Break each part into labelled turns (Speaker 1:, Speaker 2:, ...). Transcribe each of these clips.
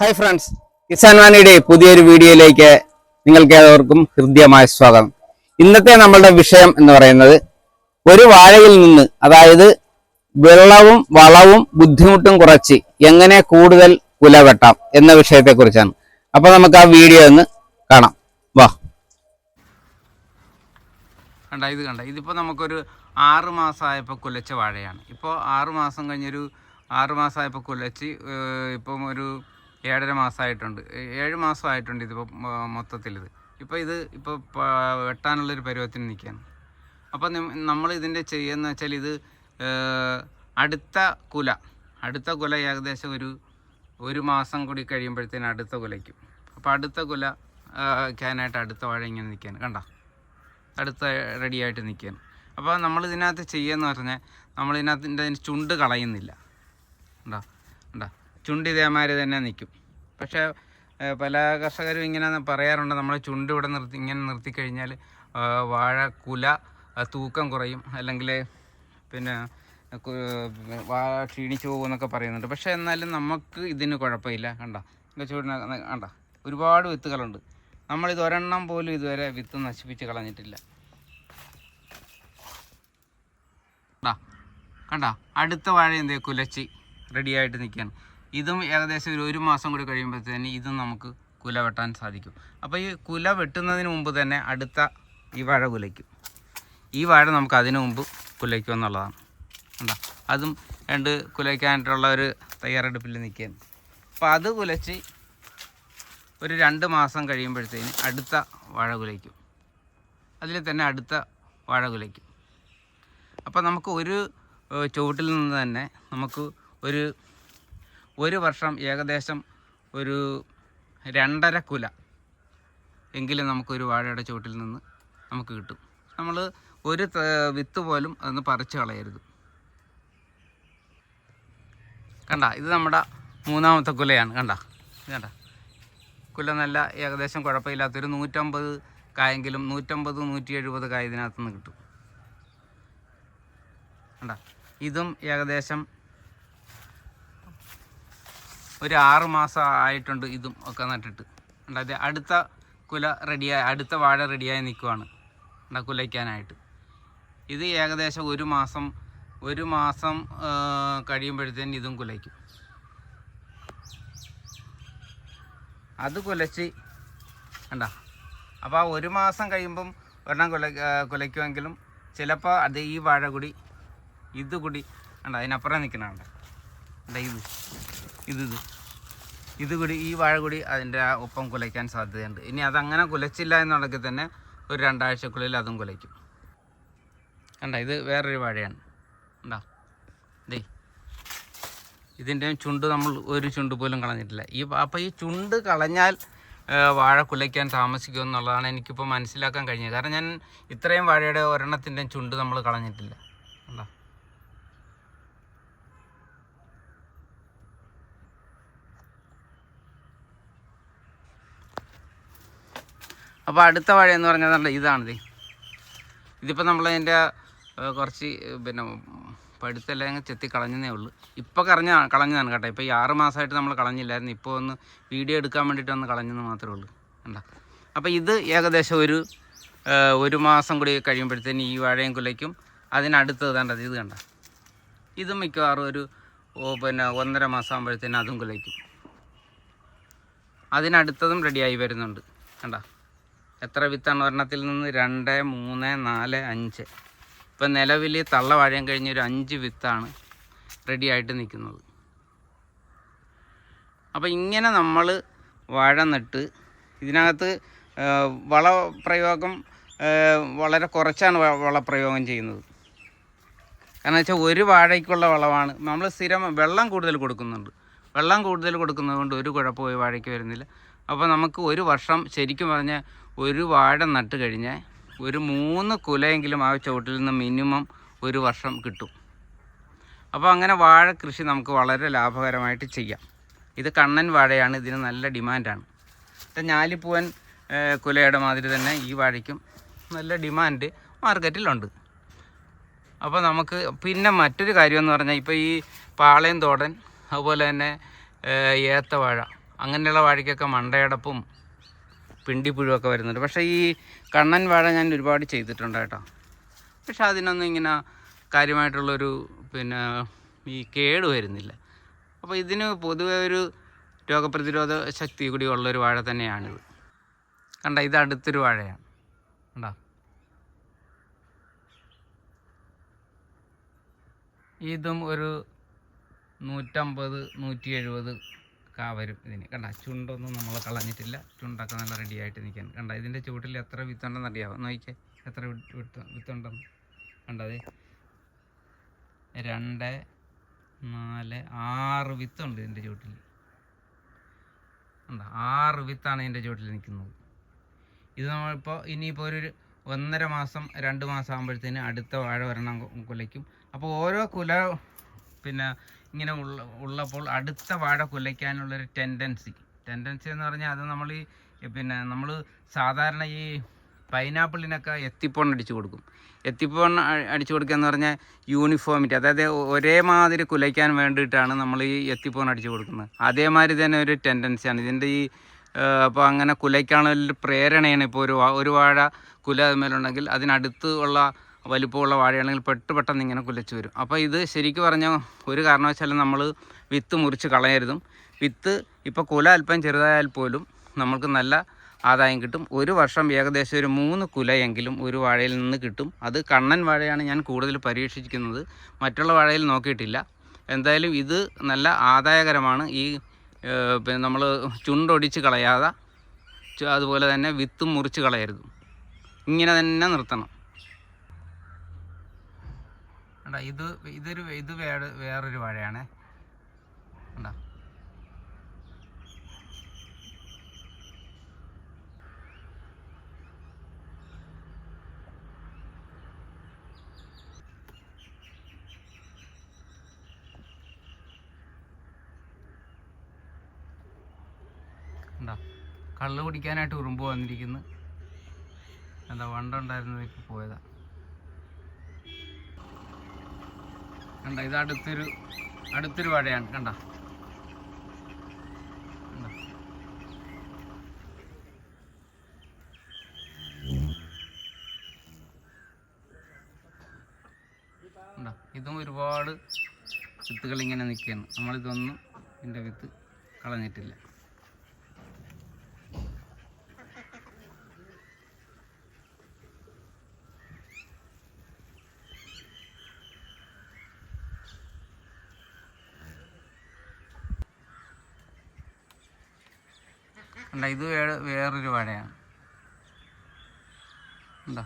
Speaker 1: Hi friends Kisan വാണിയുടെ പുതിയൊരു വീഡിയോയിലേക്ക് നിങ്ങൾക്ക് ഏവർക്കും ഹൃദ്യമായ സ്വാഗതം. ഇന്നത്തെ നമ്മളുടെ വിഷയം എന്ന് പറയുന്നത് ഒരു വാഴയിൽ നിന്ന് അതായത് വെള്ളവും വളവും ബുദ്ധിമുട്ടും കുറച്ച് എങ്ങനെ കൂടുതൽ കുല വെട്ടാം എന്ന വിഷയത്തെക്കുറിച്ചാണ്. അപ്പോൾ നമുക്ക് ആ വീഡിയോ ഒന്ന് കാണാം. വാ. കണ്ട ഇത് കണ്ട. ഇതിപ്പോൾ നമുക്കൊരു ആറ് മാസമായപ്പോൾ കുലച്ച വാഴയാണ്. ഇപ്പോൾ ആറ് മാസം കഴിഞ്ഞൊരു ആറ് മാസമായപ്പോൾ കുലച്ച് ഇപ്പം ഒരു ഏഴര മാസമായിട്ടുണ്ട്. ഏഴ് മാസമായിട്ടുണ്ട് ഇതിപ്പോൾ മൊത്തത്തിൽ ഇത് ഇപ്പോൾ ഇത് ഇപ്പോൾ വെട്ടാനുള്ളൊരു പരുവത്തിന് നിൽക്കുകയാണ് അപ്പോൾ നമ്മൾ ഇതിന്റെ ചെയ്യുന്ന വെച്ചാൽ ഇത് അടുത്ത കുല അടുത്ത കുല ഏകദേശം ഒരു ഒരു മാസം കൂടി കഴിയുമ്പോഴത്തേന് അടുത്ത കുലയ്ക്കും. അപ്പോൾ അടുത്ത കുല ക്കാനായിട്ട് അടുത്ത വാഴ ഇങ്ങനെ നിൽക്കാൻ കണ്ട? അടുത്ത റെഡിയായിട്ട് നിൽക്കാൻ അപ്പോൾ നമ്മൾ ഇതിനകത്ത് ചെയ്യുകയെന്ന് പറഞ്ഞാൽ നമ്മൾ ഇതിനകത്തിന്റെ ചുണ്ട് കളയുന്നില്ല. ഉണ്ടോ ഉണ്ടോ ചുണ്ട് ഇതേമാതിരി തന്നെ നിൽക്കും. പക്ഷേ പല കർഷകരും ഇങ്ങനെ പറയാറുണ്ട്. നമ്മൾ ചുണ്ട് ഇവിടെ നിർത്തി ഇങ്ങനെ നിർത്തി കഴിഞ്ഞാൽ വാഴ കുല തൂക്കം കുറയും. അല്ലെങ്കിൽ പിന്നെ വാഴ ക്ഷീണിച്ചു പോകും എന്നൊക്കെ പറയുന്നുണ്ട്. പക്ഷേ എന്നാലും നമുക്ക് ഇതിന് കുഴപ്പമില്ല. കണ്ട? ചൂടിന് കണ്ട? ഒരുപാട് വിത്തുകളുണ്ട്. നമ്മളിത് ഒരെണ്ണം പോലും ഇതുവരെ വിത്ത് നശിപ്പിച്ച് കളഞ്ഞിട്ടില്ല. കണ്ടാ? കണ്ട? അടുത്ത വാഴ എന്തേ? കുലച്ചി. റെഡിയായിട്ട് നിൽക്കുകയാണ്. ഇതും ഏകദേശം ഒരു ഒരു മാസം കൂടി കഴിയുമ്പോഴത്തേന് ഇതും നമുക്ക് കുല വെട്ടാൻ സാധിക്കും. അപ്പോൾ ഈ കുല വെട്ടുന്നതിന് മുമ്പ് തന്നെ അടുത്ത ഈ വാഴ കുലയ്ക്കും. ഈ വാഴ നമുക്ക് അതിനു മുമ്പ് കുലയ്ക്കും എന്നുള്ളതാണ്. കണ്ടോ? അതും രണ്ട് കുലയ്ക്കാനായിട്ടുള്ള ഒരു തയ്യാറെടുപ്പിൽ നിൽക്കുകയാണ്. അപ്പോൾ അത് കുലച്ച് ഒരു രണ്ട് മാസം കഴിയുമ്പോഴത്തേന് അടുത്ത വാഴ കുലയ്ക്കും. അതിൽ തന്നെ അടുത്ത വാഴ കുലയ്ക്കും. അപ്പോൾ നമുക്ക് ഒരു ചുവട്ടിൽ നിന്ന് തന്നെ നമുക്ക് ഒരു ഒരു വർഷം ഏകദേശം ഒരു രണ്ടര കുല എങ്കിലും നമുക്കൊരു വാഴയുടെ ചുവട്ടിൽ നിന്ന് നമുക്ക് കിട്ടും. നമ്മൾ ഒരു വിത്ത് പോലും അതൊന്ന് പറിച്ച് കളയരുത്. കണ്ട ഇത് നമ്മുടെ മൂന്നാമത്തെ കുലയാണ്. കണ്ട കണ്ട. കുല നല്ല ഏകദേശം കുഴപ്പമില്ലാത്തൊരു നൂറ്റമ്പത് കായെങ്കിലും നൂറ്റമ്പത് നൂറ്റി എഴുപത് കായ ഇതിനകത്തുനിന്ന് കിട്ടും. കണ്ട ഇതും ഏകദേശം ഒരു ആറ് മാസം ആയിട്ടുണ്ട് ഇതും ഒക്കെ നട്ടിട്ട്. അതായത് അടുത്ത കുല റെഡിയായി അടുത്ത വാഴ റെഡിയായി നിൽക്കുവാണ് എന്താ കുലയ്ക്കാനായിട്ട്. ഇത് ഏകദേശം ഒരു മാസം ഒരു മാസം കഴിയുമ്പോഴത്തേന് ഇതും കുലയ്ക്കും. അത് കുലച്ച് കണ്ട? അപ്പോൾ ആ ഒരു മാസം കഴിയുമ്പം ഒരെണ്ണം കുല കുലയ്ക്കുമെങ്കിലും ചിലപ്പോൾ അത് ഈ വാഴ കൂടി ഇത് കൂടി കണ്ട? അതിനപ്പുറം നിൽക്കണുണ്ട് കണ്ട ഇത്? ഇത് ഇത്. ഇത് കൂടി ഈ വാഴ കൂടി അതിന്റെ ആ ഒപ്പം കുലയ്ക്കാൻ സാധ്യതയുണ്ട്. ഇനി അതങ്ങനെ കുലച്ചില്ല എന്നുണ്ടെങ്കിൽ തന്നെ ഒരു രണ്ടാഴ്ചക്കുള്ളിൽ അതും കുലയ്ക്കും. കണ്ട ഇത് വേറൊരു വാഴയാണ്. കണ്ടോ? ദേ. ഇതിന്റെ ചുണ്ട് നമ്മൾ ഒരു ചുണ്ട് പോലും കളഞ്ഞിട്ടില്ല. ഈ അപ്പോൾ ഈ ചുണ്ട് കളഞ്ഞാൽ വാഴ കുലയ്ക്കാൻ താമസിക്കും എന്നുള്ളതാണ് എനിക്കിപ്പോൾ മനസ്സിലാക്കാൻ കഴിഞ്ഞത്. കാരണം ഞാൻ ഇത്രയും വാഴയുടെ ഒരെണ്ണത്തിന്റെ ചുണ്ട് നമ്മൾ കളഞ്ഞിട്ടില്ല. കണ്ടോ? അപ്പോൾ അടുത്ത വാഴ എന്ന് പറഞ്ഞാൽ ഇതാണിത്. ഇതിപ്പോൾ നമ്മൾ അതിന്റെ കുറച്ച് പിന്നെ പഴുത്തെല്ലാം ചെത്തി കളഞ്ഞതേ ഉള്ളൂ. ഇപ്പോൾ കളഞ്ഞ കളഞ്ഞതാണ് കേട്ടോ. ഇപ്പോൾ ഈ ആറ് മാസമായിട്ട് നമ്മൾ കളഞ്ഞില്ലായിരുന്നു. ഇപ്പോൾ ഒന്ന് വീഡിയോ എടുക്കാൻ വേണ്ടിയിട്ട് ഒന്ന് കളഞ്ഞെന്ന് മാത്രമേ ഉള്ളൂ. കണ്ട? അപ്പോൾ ഇത് ഏകദേശം ഒരു ഒരു മാസം കൂടി കഴിയുമ്പോഴത്തേന് ഈ വാഴയും കുലയ്ക്കും അതിനടുത്തത് കണ്ടത് ഇത് കണ്ട? ഇത് മിക്കവാറും ഒരു പിന്നെ ഒന്നര മാസം ആകുമ്പോഴത്തേന് അതും കുലയ്ക്കും. അതിനടുത്തതും റെഡിയായി വരുന്നുണ്ട്. കണ്ട? എത്ര വിത്താണ് ഒരെണ്ണത്തിൽ നിന്ന് രണ്ട് മൂന്ന് നാല് അഞ്ച്? ഇപ്പം നിലവിൽ തള്ള വാഴയും കഴിഞ്ഞ ഒരു അഞ്ച് വിത്താണ് റെഡി ആയിട്ട് നിൽക്കുന്നത്. അപ്പോൾ ഇങ്ങനെ നമ്മൾ വാഴ നട്ട് ഇതിനകത്ത് വളപ്രയോഗം വളരെ കുറച്ചാണ് വളപ്രയോഗം ചെയ്യുന്നത്. കാരണം വെച്ചാൽ ഒരു വാഴയ്ക്കുള്ള വളമാണ് നമ്മൾ സ്ഥിരം വെള്ളം കൂടുതൽ കൊടുക്കുന്നുണ്ട്. വെള്ളം കൂടുതൽ കൊടുക്കുന്നത് കൊണ്ട് ഒരു കുഴപ്പമോ വാഴയ്ക്ക് വരുന്നില്ല. അപ്പോൾ നമുക്ക് ഒരു വർഷം ശരിക്കും പറഞ്ഞാൽ ഒരു വാഴ നട്ട് കഴിഞ്ഞാൽ ഒരു മൂന്ന് കുലയെങ്കിലും ആ ചുവട്ടിൽ നിന്ന് മിനിമം ഒരു വർഷം കിട്ടും. അപ്പോൾ അങ്ങനെ വാഴ കൃഷി നമുക്ക് വളരെ ലാഭകരമായിട്ട് ചെയ്യാം. ഇത് കണ്ണൻ വാഴയാണ് ഇതിന് നല്ല ഡിമാൻഡാണ്. ഇപ്പം ഞാലിപ്പൂവൻ കുലയുടെ മാതിരി തന്നെ ഈ വാഴയ്ക്കും നല്ല ഡിമാൻഡ് മാർക്കറ്റിലുണ്ട്. അപ്പോൾ നമുക്ക് പിന്നെ മറ്റൊരു കാര്യമെന്ന് പറഞ്ഞാൽ ഇപ്പോൾ ഈ പാളയം തോടൻ അതുപോലെ തന്നെ ഏത്തവാഴ. അങ്ങനെയുള്ള വാഴയ്ക്കൊക്കെ മണ്ടയടപ്പും പിണ്ടിപ്പുഴുവൊക്കെ വരുന്നുണ്ട്. പക്ഷേ ഈ കണ്ണൻ വാഴ ഞാൻ ഒരുപാട് ചെയ്തിട്ടുണ്ട് കേട്ടോ. പക്ഷെ അതിനൊന്നും ഇങ്ങനെ കാര്യമായിട്ടുള്ളൊരു പിന്നെ ഈ കേട് വരുന്നില്ല. അപ്പോൾ ഇതിന് പൊതുവെ ഒരു രോഗപ്രതിരോധ ശക്തി കൂടി ഉള്ളൊരു വാഴ തന്നെയാണിത്. കണ്ട ഇത് അടുത്തൊരു വാഴയാണ്. കണ്ടോ? ഇതും ഒരു നൂറ്റമ്പത് നൂറ്റി എഴുപത് കാ വരും ഇതിന്. കണ്ട ചുണ്ടൊന്നും നമ്മൾ കളഞ്ഞിട്ടില്ല. ചുണ്ടൊക്കെ നല്ല റെഡി ആയിട്ട് നിൽക്കാൻ. കണ്ട ഇതിന്റെ ചുവട്ടിൽ എത്ര വിത്തുണ്ടെന്ന് അറിയാമോ നോക്കിക്കേ. എത്ര വിത്ത് വിത്ത് വിത്തുണ്ടെന്ന്. കണ്ടത് രണ്ട് നാല് ആറ് വിത്തുണ്ട് ഇതിന്റെ ചുവട്ടിൽ. കണ്ട ആറ് വിത്താണ് ഇതിന്റെ ചുവട്ടിൽ നിൽക്കുന്നത്. ഇത് നമ്മളിപ്പോൾ ഇനിയിപ്പോൾ ഒരു ഒന്നര മാസം രണ്ട് മാസം ആകുമ്പോഴത്തേന് അടുത്ത വാഴ കു- കുലയ്ക്കും. അപ്പോൾ ഓരോ കുല പിന്നെ ഇങ്ങനെ ഉള്ള ഉള്ളപ്പോൾ അടുത്ത വാഴ കുലയ്ക്കാനുള്ളൊരു ടെൻഡൻസി ടെൻഡൻസി എന്ന് പറഞ്ഞാൽ അത് നമ്മൾ ഈ പിന്നെ നമ്മൾ സാധാരണ ഈ പൈനാപ്പിളിനൊക്കെ എത്തിപ്പോൺ അടിച്ചു കൊടുക്കും. എത്തിപ്പോൺ അടിച്ചു കൊടുക്കുക എന്ന് പറഞ്ഞാൽ യൂണിഫോമിറ്റി അതായത് ഒരേമാതിരി കുലയ്ക്കാൻ വേണ്ടിയിട്ടാണ് നമ്മൾ ഈ എത്തിപ്പോൺ അടിച്ചു കൊടുക്കുന്നത്. അതേമാതിരി തന്നെ ഒരു ടെൻഡൻസിയാണ് ഇതിന്റെ ഈ അപ്പോൾ അങ്ങനെ കുലയ്ക്കാനുള്ള പ്രേരണയാണ് ഇപ്പോൾ ഒരു ഒരു വാഴ കുല മേലുണ്ടെങ്കിൽ അതിനടുത്ത് ഉള്ള വലിപ്പമുള്ള വാഴയാണെങ്കിൽ പെട്ട് പെട്ടെന്ന് ഇങ്ങനെ കുലച്ച് വരും. അപ്പോൾ ഇത് ശരിക്കും പറഞ്ഞാൽ ഒരു കാരണവശാലും നമ്മൾ വിത്ത് മുറിച്ച് കളയരുതും. വിത്ത് ഇപ്പോൾ കുല അല്പം ചെറുതായാൽ പോലും നമുക്ക് നല്ല ആദായം കിട്ടും. ഒരു വർഷം ഏകദേശം ഒരു മൂന്ന് കുലയെങ്കിലും ഒരു വാഴയിൽ നിന്ന് കിട്ടും. അത് കണ്ണൻ വാഴയാണ് ഞാൻ കൂടുതൽ പരീക്ഷിക്കുന്നത് മറ്റുള്ള വാഴയിൽ നോക്കിയിട്ടില്ല. എന്തായാലും ഇത് നല്ല ആദായകരമാണ്. ഈ പിന്നെ നമ്മൾ ചുണ്ടൊടിച്ച് കളയാതെ അതുപോലെ തന്നെ വിത്തും മുറിച്ച് കളയരുത്. ഇങ്ങനെ തന്നെ നിർത്തണം. കണ്ടാ ഇത് ഇതൊരു ഇത് വേറെ വേറൊരു വാഴയാണേ. കണ്ട? എന്താ കള്ള് കുടിക്കാനായിട്ട് ഉറുമ്പ് വന്നിരിക്കുന്നു. എന്താ വണ്ടുണ്ടായിരുന്നു ഇപ്പൊ പോയതാ. കണ്ട ഇത് അടുത്തൊരു അടുത്തൊരു വാഴയാണ് കണ്ട? ഇതും ഒരുപാട് വിത്തുകൾ ഇങ്ങനെ നിൽക്കുകയാണ് നമ്മളിതൊന്നും ഇതിന്റെ വിത്ത് കളഞ്ഞിട്ടില്ല. കണ്ട ഇത് വേറെ വേറൊരു വാഴയാണ് എന്താ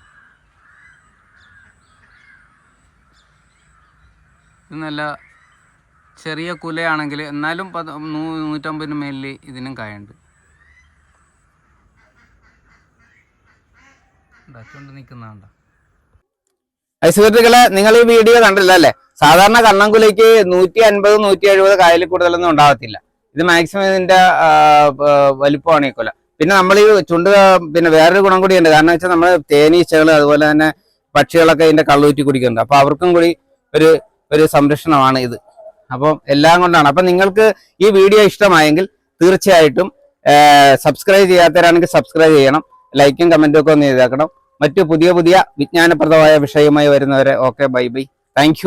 Speaker 1: ഇത് നല്ല ചെറിയ കുലയാണെങ്കിൽ എന്നാലും പത് നൂ- നൂറ്റമ്പതിന് മേലിൽ ഇതിനും കായുണ്ട്.
Speaker 2: സുഹൃത്തുക്കളെ നിങ്ങൾ ഈ വീഡിയോ കണ്ടില്ല അല്ലേ? സാധാരണ കണ്ണംകുലയ്ക്ക് നൂറ്റി അൻപത് നൂറ്റി എഴുപത് കായലിൽ കൂടുതലൊന്നും ഉണ്ടാവത്തില്ല ഇത് മാക്സിമം ഇതിന്റെ വലിപ്പമാണ് ഈ കൊല. പിന്നെ നമ്മൾ ഈ ചുണ്ട് പിന്നെ വേറൊരു ഗുണം കൂടി ഉണ്ട്. കാരണം വെച്ചാൽ നമ്മൾ തേനീച്ചകൾ അതുപോലെ തന്നെ പക്ഷികളൊക്കെ ഇതിന്റെ കള്ളൂറ്റി കുടിക്കുന്നുണ്ട്. അപ്പൊ അവർക്കും കൂടി ഒരു ഒരു സംരക്ഷണമാണ് ഇത്. അപ്പം എല്ലാം കൊണ്ടാണ്. അപ്പൊ നിങ്ങൾക്ക് ഈ വീഡിയോ ഇഷ്ടമായെങ്കിൽ തീർച്ചയായിട്ടും സബ്സ്ക്രൈബ് ചെയ്യാത്തവരാണെങ്കിൽ സബ്സ്ക്രൈബ് ചെയ്യണം. ലൈക്കും കമന്റും ഒക്കെ ഒന്ന് ചെയ്തേക്കണം. മറ്റു പുതിയ പുതിയ വിജ്ഞാനപ്രദമായ വിഷയവുമായി വരുന്നവരെ ഓക്കെ ബൈ ബൈ താങ്ക്